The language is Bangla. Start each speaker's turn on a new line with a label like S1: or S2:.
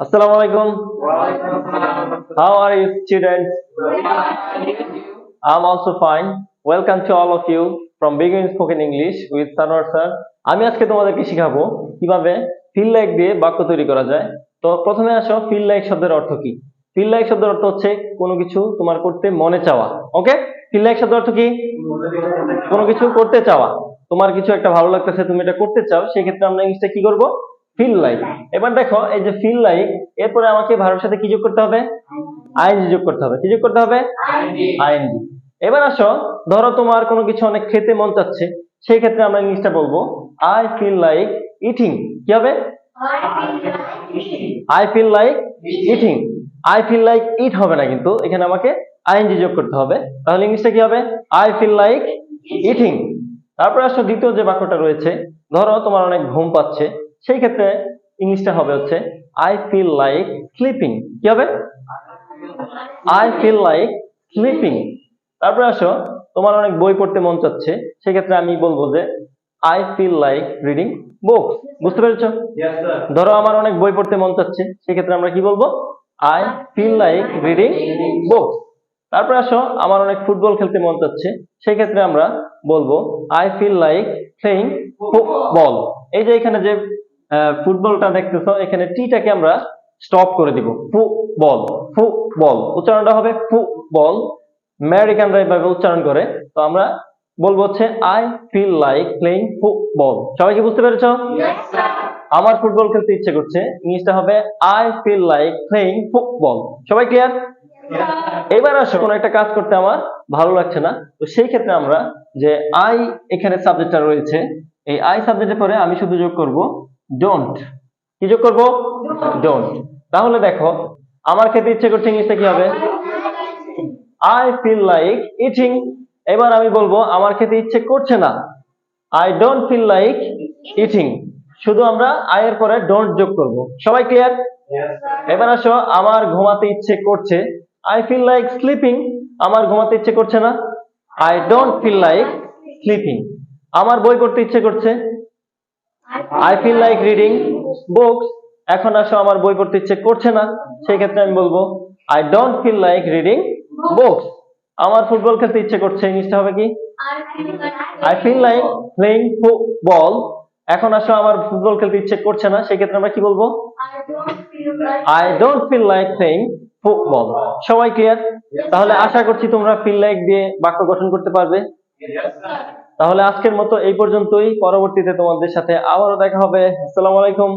S1: Assalamu alaikum. How are you, students? I'm also fine. Welcome to all of you from Begin Spoken English with Sanwar sir. আমি আজকে তোমাদেরকে শিখাবো কীভাবে ফিল লাইক দিয়ে বাক্য তৈরি করা যায় তো প্রথমে আসো ফিল লাইক শব্দের অর্থ কি ফিল লাইক শব্দের অর্থ হচ্ছে কোনো কিছু তোমার করতে মনে চাওয়া ওকে ফিল লাইক শব্দের অর্থ কি কোনো কিছু করতে চাওয়া তোমার কিছু একটা ভালো লাগতেছে তুমি এটা করতে চাও সেই ক্ষেত্রে আমরা ইংলিশটা কি করব ফিল লাইক এবার দেখো এই যে ফিল লাইক এরপরে আমাকে ভার্বের সাথে কি যোগ করতে হবে? আইএনজি যোগ করতে হবে। কি যোগ করতে হবে? আইএনজি এবার আসো ধরো তোমার কোনো কিছু অনেক খেতে মন চাচ্ছে সেই ক্ষেত্রে আমরা ইংলিশটা বলব আই ফিল লাইক ইটিং কি হবে? I feel like eating. I feel like eat. হবে না কিন্তু এখানে আমাকে আইএনজি যোগ করতে হবে। তাহলে ইংলিশটা কি হবে? I feel like eating. তারপরে আসো দ্বিতীয় যে বাক্যটা রয়েছে ধরো তোমার অনেক ঘুম পাচ্ছে সেই ক্ষেত্রে ইংলিশটা হবে হচ্ছে আই ফিল লাইক স্লিপিং কি হবে? আই ফিল লাইক স্লিপিং তারপরে আসো তোমার অনেক বই পড়তে মন চাচ্ছে সেক্ষেত্রে আমি বলব যে I feel like reading books বুঝতে পেরেছ? ধরো আমার অনেক বই পড়তে মন চাচ্ছে সেক্ষেত্রে আমরা কি বলব? I feel like reading books তারপরে আসো আমার অনেক ফুটবল খেলতে মন চাচ্ছে সেই ক্ষেত্রে আমরা বলব I feel like playing football এই যে এখানে যে ফুটবলটা দেখতেছো এখানে টিটাকে আমরা স্টপ করে দিব। ফুটবল ফুটবল উচ্চারণটা হবে ফুটবল আমেরিকানরা এভাবে উচ্চারণ করে। তো আমরা বলব হচ্ছে I feel like playing football সবাই কি বুঝতে পেরেছ? আমার ফুটবল খেলতে ইচ্ছে করছে। ইংলিশটা হবে I feel like playing football সবাই ক্লিয়ার এবার আসো কোনো একটা কাজ করতে আমার ভালো লাগছে না। তো সেই ক্ষেত্রে আমরা যে আই এখানে সাবজেক্টটা রয়েছে এই আই সাবজেক্টের পরে আমি শুধু যোগ করব ডোন্ট কি যোগ করব? ডোন্ট তাহলে দেখো আমার খেতে ইচ্ছে করছে ইংলিশটা কি হবে? আই ফিল লাইক ইটিং এবার আমি বলব আমার খেতে ইচ্ছে করছে না। I don't feel like eating শুধু আমরা আই এর পরে ডোন্ট যোগ করব। সবাই ক্লিয়ার এবার আসো আমার ঘুমাতে ইচ্ছে করছে। আই ফিল লাইক স্লিপিং আমার ঘুমাতে ইচ্ছে করছে না। I don't feel like sleeping আমার বই পড়তে ইচ্ছে করছে। I feel like reading books এখন আসো আমার বই পড়তে ইচ্ছে করছে না সেই ক্ষেত্রে আমি বলব I don't feel like reading books আমার ফুটবল খেলতে ইচ্ছে করছে জিনিসটা হবে কি? I feel like playing football এখন আসো আমার ফুটবল খেলতে ইচ্ছে করছে না সেই ক্ষেত্রে আমরা কি বলব? I don't feel like playing football সবাই ক্লিয়ার তাহলে আশা করছি তোমরা ফিল লাইক দিয়ে বাক্য গঠন করতে পারবে. তাহলে আজকের মতো এই পর্যন্তই। পরবর্তীতে তোমাদের সাথে আবারও দেখা হবে। আসসালামু আলাইকুম।